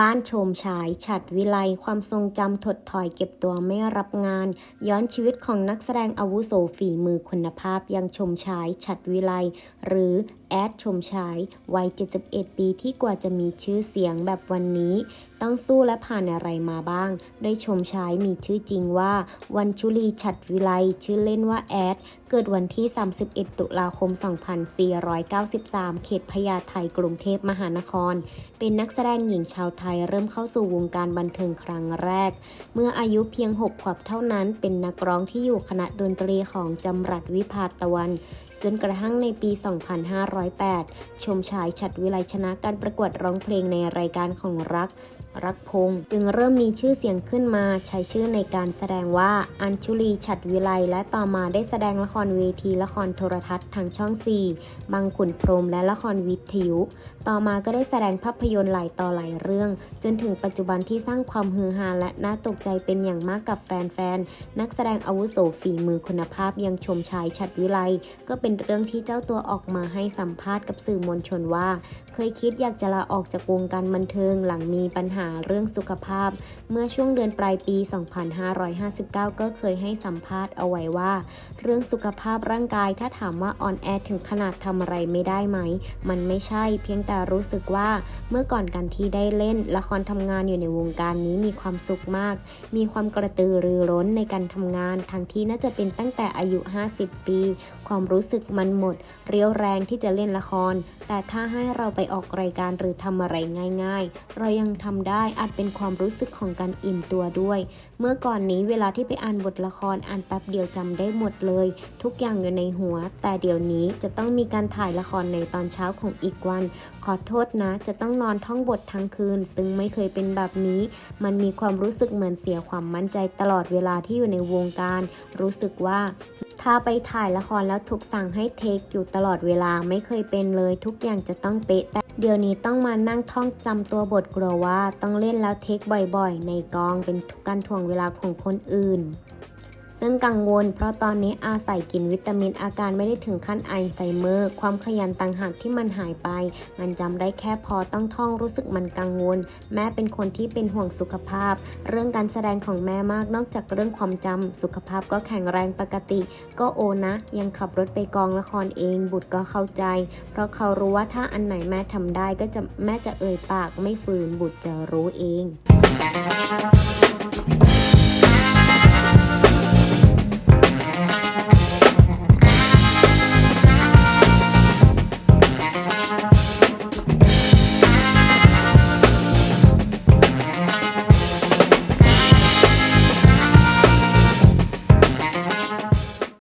บ้านโชมฉาย ฉัดวิไล ความทรงจำถดถอยเก็บตัวไม่รับงาน ย้อนชีวิตของนักแสดงอาวุโสฝีมือคุณภาพยังชมฉาย ฉัดวิไล หรือ แอดชมฉาย วัย 71 ปีที่กว่าจะมีชื่อเสียงแบบวันนี้ ต้องสู้และผ่านอะไรมาบ้าง โดยชมฉายมีชื่อจริงว่า วันชุลีฉัดวิไล ชื่อเล่นว่าแอด เกิดวันที่ 31 ตุลาคม 2493 เขตพญาไทกรุงเทพมหานคร เป็นนักแสดงหญิงชาวไทยเริ่มเข้าสู่วงการบันเทิงครั้งแรก เมื่ออายุเพียง 6 ขวบเท่านั้น เป็นนักร้องที่อยู่คณะดนตรีของจำรัดวิภาตะวัน จนกระทั่งในปี 2508 ชมชายฉัดวิไลชนะการประกวดร้องเพลงในรายการของรัก รักพงษ์จึงเริ่มมีชื่อเสียงขึ้นมาใช้ชื่อในการแสดงว่าอัญชุลีฉัดวิไลและต่อมาได้แสดงละครเวทีละครโทรทัศน์ทางช่อง 4 บางขุนพรมและละครวิทยุ ต่อมาก็ได้แสดงภาพยนตร์หลายต่อหลายเรื่อง จนถึงปัจจุบันที่สร้างความฮือฮาและน่าตกใจเป็นอย่างมากกับแฟนๆนักแสดงอาวุโสฝีมือคุณภาพยังชมชายฉัดวิไลก็เป็นเรื่องที่เจ้าตัวออกมาให้สัมภาษณ์กับสื่อมวลชนว่า เคยคิดอยากจะลาออกจากวงการบันเทิงหลังมีปัญหาเรื่องสุขภาพ เมื่อช่วงเดือนปลายปี 2559 ก็เคยให้สัมภาษณ์เอาไว้ว่า เรื่องสุขภาพร่างกายถ้าถามว่าอ่อนแอถึงขนาดทำอะไรไม่ได้ไหม มันไม่ใช่เพียงแต่รู้สึกว่าเมื่อก่อนกันที่ได้เล่น ละครทำงานอยู่ในวงการนี้มีความสุขมาก มีความกระตือรือร้นในการทำงาน ทั้งที่น่าจะเป็นตั้งแต่อายุ 50 ปี ความรู้สึกมันหมด เรียวแรงที่จะเล่นละคร แต่ถ้าให้เราไปออกรายการหรือทำอะไรง่าย ๆ เรายังทำได้อาจเป็นความรู้สึกของการอิ่มตัวด้วย เมื่อก่อนนี้เวลาที่ไปอ่านบทละครอ่านแป๊บเดียวจำได้หมดเลย ทุกอย่างอยู่ในหัว แต่เดี๋ยวนี้จะต้องมีการถ่ายละครในตอนเช้าของอีกวัน ขอโทษนะ จะต้องนอนท่องบททั้งคืน ซึ่งไม่เคยเป็นแบบนี้ มันมีความรู้สึกเหมือนเสียความมั่นใจตลอดเวลาที่อยู่ในวงการ รู้สึกว่า ถ้าไปถ่ายละครแล้วถูกสั่งให้เทคอยู่ตลอดเวลาไม่เคยเป็นเลยทุกอย่างจะต้องเป๊ะแต่เดี๋ยวนี้ต้องมานั่งท่องจำตัวบทกลัวว่าต้องเล่นแล้วเทคบ่อยๆ ในกองเป็นการถ่วงเวลาของคนอื่น ซึ่งกังวล เพราะตอนนี้อาศัยกินวิตามินอาการไม่ได้ถึงขั้นไอไซเมอร์ ความขยันต่างหากที่มันหายไป มันจำได้แค่พอต้องท่องรู้สึกมันกังวล แม่เป็นคนที่เป็นห่วงสุขภาพ เรื่องการแสดงของแม่มากนอกจากเรื่องความจำสุขภาพก็แข็งแรงปกติ ก็โอนะ ยังขับรถไปกองละครเอง บุตรก็เข้าใจ เพราะเขารู้ว่าถ้าอันไหนแม่ทำได้ก็จะแม่จะเอ่ยปากไม่ฝืนบุตรจะรู้เอง